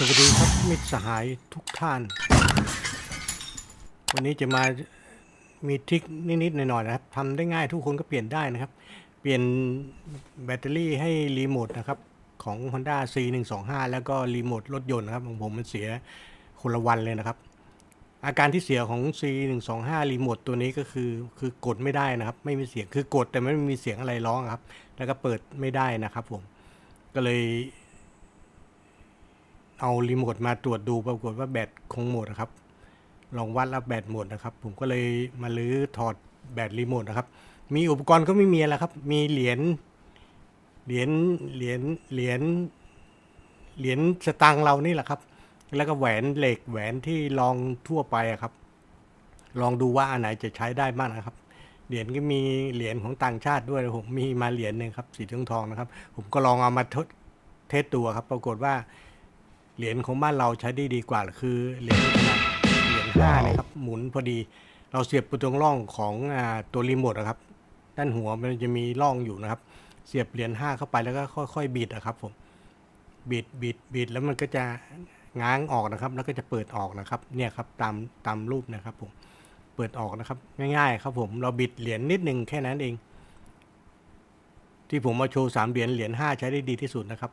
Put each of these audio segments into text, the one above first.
สวัสดีครับมิตรสหายทุกท่าน วันนี้จะมามีทริคนิดๆหน่อยๆนะครับทำได้ง่ายทุกคนก็เปลี่ยนได้นะครับ เปลี่ยนแบตเตอรี่ให้รีโมทนะครับ ของ Honda C125 แล้วก็รีโมทรถยนต์นะครับของผมมันเสียคนละวันเลยนะครับ อาการที่เสียของ C125 รีโมทตัวนี้ก็คือคือกดไม่ได้นะครับ ไม่มีเสียงคือกดแต่ไม่มีเสียงอะไรร้องครับ แล้วก็เปิดไม่ได้นะครับผมก็เลย เอารีโมทมาตรวจดูปรากฏว่าแบตคงหมดนะครับ ลองวัดแล้วแบตหมดนะครับ ผมก็เลยมาลื้อถอดแบตรีโมทนะครับ มีอุปกรณ์ก็ไม่มีอะไรครับ มีเหรียญเหรียญเหรียญเหรียญเหรียญสตางค์เรานี่แหละครับ แล้วก็แหวนเหล็กแหวนที่ลองทั่วไปอะครับ ลองดูว่าอันไหนจะใช้ได้บ้างนะครับ เหรียญก็มีเหรียญของต่างชาติด้วยผมมีมาเหรียญหนึ่งครับสีทองทองนะครับ ผมก็ลองเอามาทดเทสตัวครับ ปรากฏว่า เหรียญของบ้านเราใช้ได้ดีกว่าคือเหรียญขนาดเหรียญห้านะครับ หมุนพอดีเราเสียบไปตรงร่องของอาตัวรีโมทนะครับ ด้านหัวมันจะมีร่องอยู่นะครับ เสียบเหรียญห้าเข้าไปแล้วก็ค่อยๆบิดนะครับผมบิดบิดบิดแล้วมันก็จะง้างออกนะครับ แล้วก็จะเปิดออกนะครับ เนี่ยครับตามตามรูปนะครับผมเปิดออกนะครับ ง่ายๆครับผมเราบิดเหรียญนิดนึงแค่นั้นเอง ที่ผมมาโชว์สามเหรียญเหรียญห้าใช้ได้ดีที่สุดนะครับ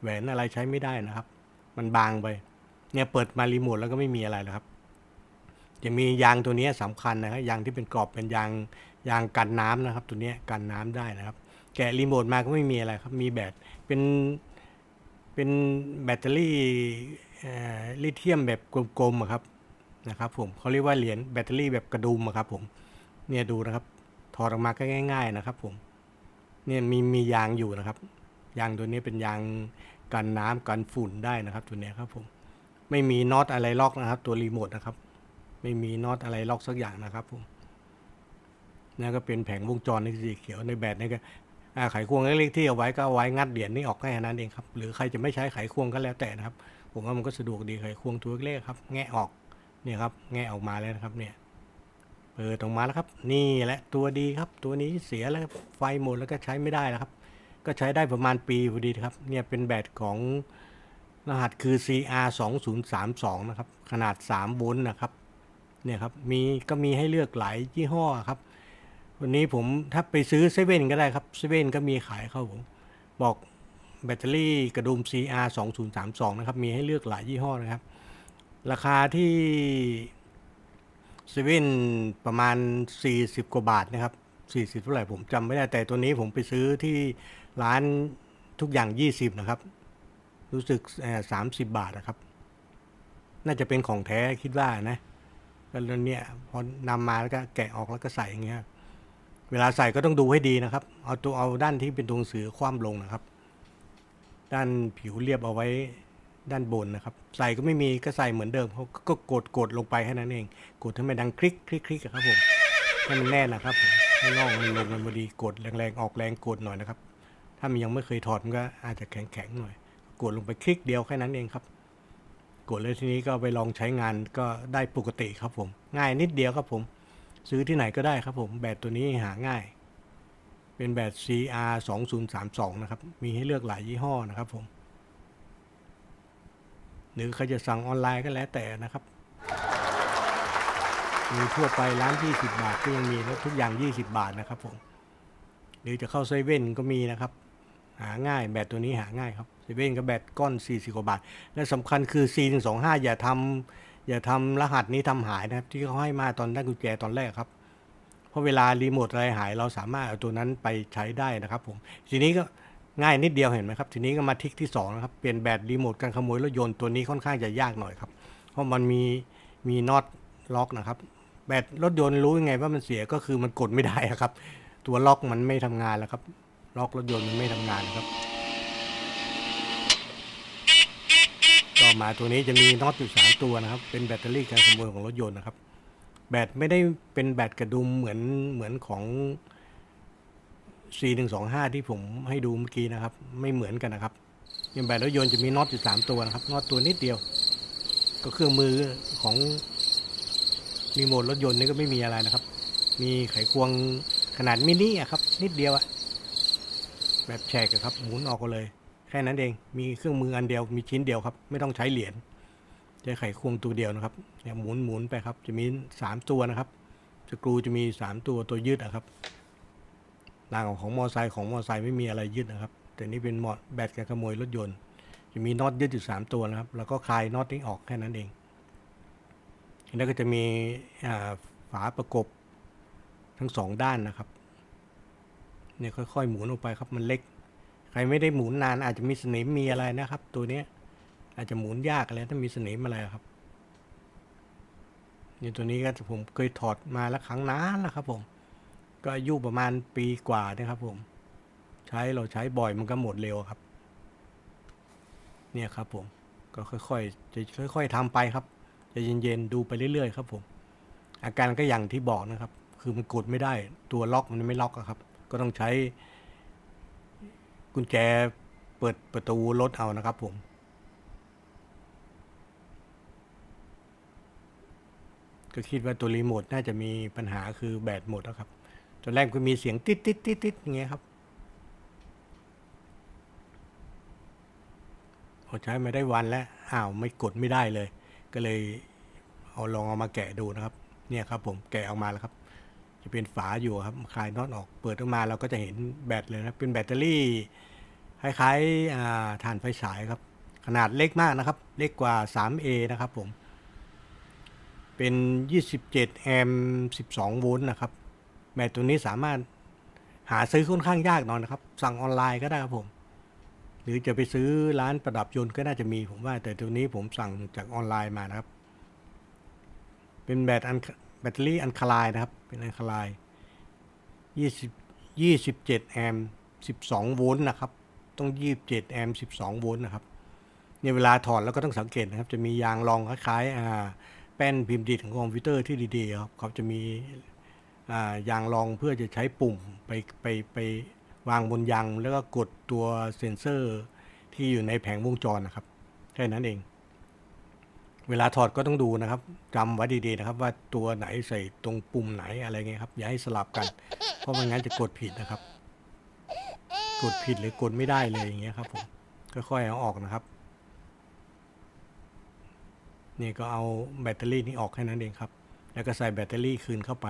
แหวนอะไรใช้ไม่ได้นะครับ มันบางไป เนี่ยเปิดมารีโมทแล้วก็ไม่มีอะไรแล้วครับ จะมียางตัวนี้สำคัญนะครับยางที่เป็นกรอบเป็นยางยางกันน้ำนะครับ ตัวนี้กันน้ำได้นะครับ แกะรีโมทมาก็ไม่มีอะไรครับ มีแบตเป็นเป็นแบตเตอรี่ลิเธียมแบบกลมๆครับนะครับผมเขาเรียกว่าเหรียญแบตเตอรี่แบบกระดุมครับผมเนี่ยดูนะครับ ถอดออกมาก็ง่าย ๆนะครับผมเนี่ยมีมียางอยู่นะครับ ยางตัวนี้เป็นยาง กันน้ำกันฝุ่นได้นะครับ ตัวนี้ครับผมไม่มีน็อตอะไรล็อกนะครับ ตัวรีโมทนะครับ ไม่มีน็อตอะไรล็อกสักอย่างนะครับผมนี่ก็เป็นแผงวงจรในสีเขียวในแบตนี่ก็ไขควงเล็กๆที่เอาไว้ก็เอาไว้งัดเหรียญนี่ออกแค่นั้นเองครับ หรือใครจะไม่ใช้ไขควงก็แล้วแต่นะครับ ผมว่ามันก็สะดวกดีไขควงตัวเล็กครับ แงะออกเนี่ยครับ แงะออกมาแล้วนะครับ เนี่ยเปิดออกมาแล้วครับ นี่แหละตัวดีครับ ตัวนี้เสียแล้วไฟหมดแล้วก็ใช้ไม่ได้แล้วครับ ก็ใช้ได้ประมาณปีพอดีครับ เนี่ยเป็นแบตของรหัสคือ CR 2 0 3 2นะครับ ขนาด 3 โวลต์นะครับ เนี่ยครับ มีก็มีให้เลือกหลายยี่ห้อครับ วันนี้ผมถ้าไปซื้อเซเว่นก็ได้ครับเซเว่นก็มีขายเข้าผม บอกแบตเตอรี่กระดุม CR 2 0 3 2นะครับ มีให้เลือกหลายยี่ห้อนะครับ ราคาที่เซเว่นประมาณ 40 กว่าบาทนะครับ 40 เท่าไหร่ผมจำไม่ได้ แต่ตัวนี้ผมไปซื้อที่ ร้านทุกอย่าง 20 นะครับ รู้สึกสามสิบบาทนะครับ น่าจะเป็นของแท้คิดว่านะแล้วเนี่ยพอนำมาแล้วก็แกะออกแล้วก็ใส่อย่างเงี้ยเวลาใส่ก็ต้องดูให้ดีนะครับ เอาตัวเอาด้านที่เป็นตัวหนังสือคว่ำลงนะครับ ด้านผิวเรียบเอาไว้ด้านบนนะครับ ใส่ก็ไม่มีก็ใส่เหมือนเดิมเขาก็กดกดลงไปแค่นั้นเอง กดให้มันดังคลิกคลิกคลิกครับผมให้มันแน่นนะครับผมให้น่องมันลงมันพอดีกดแรงๆออกแรงกดหน่อยนะครับ ถ้ามันยังไม่เคยถอดมันก็อาจจะแข็งๆหน่อย กดลงไปคลิกเดียวแค่นั้นเองครับ กดแล้วทีนี้ก็ไปลองใช้งานก็ได้ปกติครับผม ง่ายนิดเดียวครับผม ซื้อที่ไหนก็ได้ครับผม แบตตัวนี้หาง่าย เป็นแบต CR 2 0 3 2นะครับ มีให้เลือกหลายยี่ห้อนะครับผม หรือใครจะสั่งออนไลน์ก็แล้วแต่นะครับ มีทั่วไปร้าน20 บาทก็ยังมีแล้วทุกอย่าง 20 บาทนะครับผมหรือจะเข้าเซเว่นก็มีนะครับ หาง่าย แบตตัวนี้หาง่ายครับเซเว่นก็แบตก้อน40กว่าบาท และสำคัญคือ C 1 2 5อย่าทำอย่าทำรหัสนี้ทำหายนะครับ ที่เขาให้มาตอนได้กุญแจตอนแรกครับ เพราะเวลารีโมทอะไรหาย เราสามารถเอาตัวนั้นไปใช้ได้นะครับผมทีนี้ก็ง่ายนิดเดียวเห็นไหมครับ ทีนี้ก็มาทิกที่สองนะครับเปลี่ยนแบตรีโมทการขโมยรถยนต์ตัวนี้ค่อนข้างจะยากหน่อยครับ เพราะมันมีมีน็อตล็อกนะครับ แบตรถยนต์รู้ยังไงว่ามันเสียก็คือมันกดไม่ได้ครับ ตัวล็อกมันไม่ทำงานแล้วครับ ล็อกรถยนต์มันไม่ทำงานนะครับต่อมาตัวนี้จะมีน็อตอยู่สามตัวนะครับ เป็นแบตเตอรี่การขโมยของรถยนต์นะครับ แบตไม่ได้เป็นแบตกระดุมเหมือนเหมือนของ C 1 2 5 ที่ผมให้ดูเมื่อกี้นะครับ ไม่เหมือนกันนะครับย่างแบตรถยนต์จะมีน็อตอยู่สามตัวนะครับน็อตตัวนิดเดียว ก็เครื่องมือของรีโมทรถยนต์นี่ก็ไม่มีอะไรนะครับ มีไขควงขนาดมินิอะครับ นิดเดียวอะ แบบแฉกครับหมุนออกก็เลย แค่นั้นเองมีเครื่องมืออันเดียวมีชิ้นเดียวครับ ไม่ต้องใช้เหรียญใช้ไขควงตัวเดียวนะครับเนี่ยหมุนหมุนไปครับ จะมีสามตัวนะครับสกรูจะมีสามตัวตัวยืดนะครับต่างของมอไซค์ของมอไซค์ไม่มีอะไรยืดนะครับ แต่นี่เป็นมอแบตการขโมยรถยนต์ จะมีน็อตยืดอยู่สามตัวนะครับ แล้วก็คลายน็อตนี้ออกแค่นั้นเองแล้วก็จะมีฝาประกบทั้งสองด้านนะครับ เนี่ยค่อยๆหมุนออกไปครับมันเล็ก ใครไม่ได้หมุนนานอาจจะมีสนิมมีอะไรนะครับ ตัวเนี้ยอาจจะหมุนยากอะไรถ้ามีสนิมอะไรครับเนี่ยตัวนี้ก็ผมเคยถอดมาแล้วครั้งนานแล้วครับ ผม ก็อายุประมาณปีกว่านะครับ ผม ใช้เราใช้บ่อยมันก็หมดเร็วครับ เนี่ยครับ ผมก็ค่อยๆจะค่อย ๆทำไปครับจะเย็นๆดูไปเรื่อยๆครับ ผม อาการก็อย่างที่บอกนะครับ คือมันกดไม่ได้ตัวล็อกมันไม่ล็อกครับ ก็ต้องใช้กุญแจเปิดประตูรถเอานะครับผมก็คิดว่าตัวรีโมทน่าจะมีปัญหาคือแบตหมดนะครับ ตอนแรกก็มีเสียงติดติดติดติดอย่างเงี้ยครับ พอใช้มาได้วันแล้ว อ้าวไม่กดไม่ได้เลย ก็เลยเอาลองเอามาแกะดูนะครับ เนี่ยครับผมแกะออกมาแล้วครับ จะเป็นฝาอยู่ครับคลายน็อตออกเปิดออกมาเราก็จะเห็นแบตเลยนะเป็นแบตเตอรี่คล้ายๆอ่าถ่านไฟฉายครับ ขนาดเล็กมากนะครับ เล็กกว่า 3A นะครับผม เป็น 27 แอมป์12 โวลต์นะครับ แบตตัวนี้สามารถหาซื้อค่อนข้างยากหน่อยนะครับ สั่งออนไลน์ก็ได้ครับผม หรือจะไปซื้อร้านประดับยนต์ก็น่าจะมีผมว่า แต่ตัวนี้ผมสั่งจากออนไลน์มานะครับ เป็นแบตอันแบตเตอรี่อันคลายนะครับ เป็นอันคลาย 20 27 แอมป์ 12 โวลต์นะครับ ต้อง 27 แอมป์ 12 โวลต์นะครับเนี่ยเวลาถอดแล้วก็ต้องสังเกตนะครับ จะมียางรองคล้ายๆอ่าแป้นพิมพ์ดีดของคอมพิวเตอร์ที่ดีๆครับเขาจะมีอ่ายางรองเพื่อจะใช้ปุ่มไปไปไปวางบนยางแล้วก็กดตัวเซ็นเซอร์ที่อยู่ในแผงวงจรนะครับ แค่นั้นเอง เวลาถอดก็ต้องดูนะครับจำไว้ดีๆนะครับ ว่าตัวไหนใส่ตรงปุ่มไหนอะไรเงี้ยครับ อย่าให้สลับกัน เพราะไม่งั้นจะกดผิดนะครับ กดผิดหรือกดไม่ได้เลยอย่างเงี้ยครับผมค่อยๆเอาออกนะครับ นี่ก็เอาแบตเตอรี่นี้ออกแค่นั้นเองครับ แล้วก็ใส่แบตเตอรี่คืนเข้าไป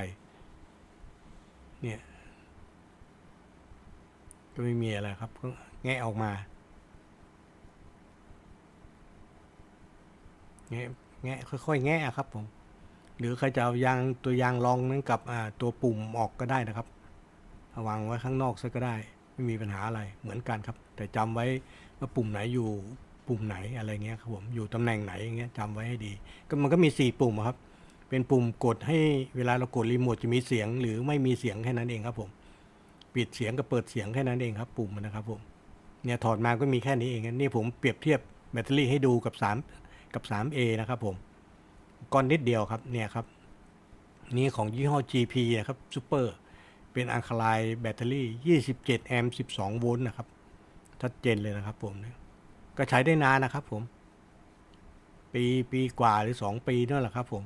เนี่ย ก็ไม่มีอะไรครับก็แงะออกมา แงะแงะค่อยๆ แงะครับผม หรือใครจะเอายางตัวยางรองนั้นกับตัวปุ่มออกก็ได้นะครับวางไว้ข้างนอกซะก็ได้ ไม่มีปัญหาอะไรเหมือนกันครับ แต่จำไว้ว่าปุ่มไหนอยู่ปุ่มไหนอะไรเงี้ยครับผมอยู่ตำแหน่งไหนอย่างเงี้ยจำไว้ให้ดี ก็มันก็มี 4 ปุ่มครับ เป็นปุ่มกดให้เวลาเรากดรีโมทจะมีเสียง หรือไม่มีเสียงแค่นั้นเองครับผม ปิดเสียงกับเปิดเสียงแค่นั้นเองครับ ปุ่มนนะครับผมเนี่ยถอดมาก็มีแค่นี้เองนี่ผมเปรียบเทียบแบตเตอรี่ให้ดูกับ 3 กับ 3A นะครับผมก้อนนิดเดียวครับเนี่ยครับ นี่ของยี่ห้อ GP นะครับซูเปอร์เป็นอัลคาไลน์แบตเตอรี่ 27 แอมป์ 12 โวลต์นะครับ ชัดเจนเลยนะครับผมก็ใช้ได้นานนะครับผม ปีปีกว่าหรือ 2 ปีนั่นแหละครับผม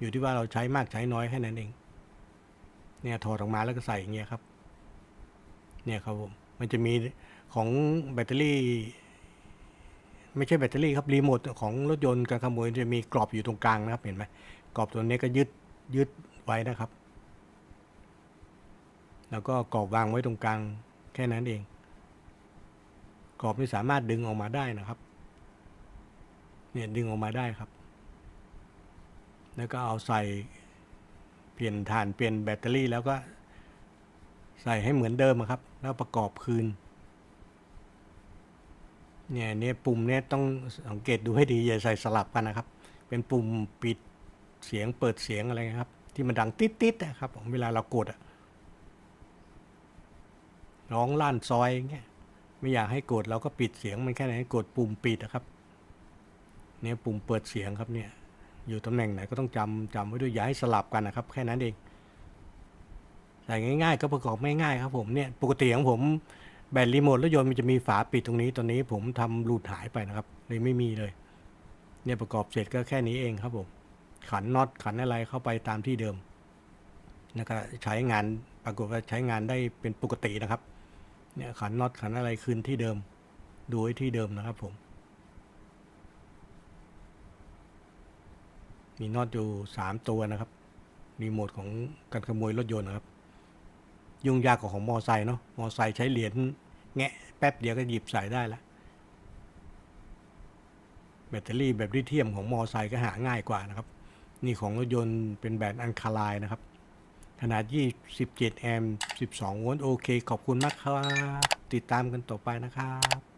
อยู่ที่ว่าเราใช้มากใช้น้อยแค่นั้นเอง เนี่ยถอดออกมาแล้วก็ใส่อย่างเงี้ยครับ เนี่ยครับผม มันจะมีของแบตเตอรี่ ไม่ใช่แบตเตอรี่ครับรีโมทของรถยนต์การขโมยจะมีกรอบอยู่ตรงกลางนะครับเห็นไหมกรอบตัวนี้ก็ยึดยึดไว้นะครับ แล้วก็กรอบวางไว้ตรงกลางแค่นั้นเอง กรอบนี่สามารถดึงออกมาได้นะครับเนี่ยดึงออกมาได้ครับ แล้วก็เอาใส่เปลี่ยนฐานเปลี่ยนแบตเตอรี่แล้วก็ใส่ให้เหมือนเดิมครับ แล้วประกอบคืน เนี่ยเนี่ยปุ่มเนี่ยต้องสังเกตดูให้ดีอย่าใส่สลับกันนะครับ เป็นปุ่มปิดเสียงเปิดเสียงอะไรครับ ที่มันดังติ๊ดๆนะครับผมเวลาเรากดอะร้องลั่นซอยอย่างเงี้ยไม่อยากให้กดเราก็ปิดเสียงมันแค่ไหนกดปุ่มปิดนะครับ เนี่ยปุ่มเปิดเสียงครับเนี่ยอยู่ตำแหน่งไหนก็ต้องจำจำไว้ด้วยอย่าให้สลับกันนะครับ แค่นั้นเองใส่ง่าย ๆ ก็ประกอบไม่ง่ายครับผมเนี่ยปกติของผม แบตรีโมทรถยนต์มันจะมีฝาปิดตรงนี้ตอนนี้ผมทำหลุดหายไปนะครับเลยไม่มีเลย เนี่ยประกอบเสร็จก็แค่นี้เองครับผมขันน็อตขันอะไรเข้าไปตามที่เดิมแล้วก็ใช้งานปรากฏว่าใช้งานได้เป็นปกตินะครับเนี่ยขันน็อตขันอะไรคืนที่เดิม ดูไว้ที่เดิมนะครับผม มีน็อตอยู่สามตัวนะครับรีโมทของการขโมยรถยนต์นะครับ ยุ่งยากกว่าของมอไซค์เนาะมอไซค์ใช้เหรียญแงะแป๊บเดียวก็หยิบใส่ได้แล้วแบตเตอรี่แบบลิเธียมของมอไซค์ก็หาง่ายกว่านะครับ นี่ของรถยนต์เป็นแบตอันคาไลน์นะครับ ขนาด 27 แอมป์ 12 โวลต์โอเค ขอบคุณมากครับ ติดตามกันต่อไปนะครับ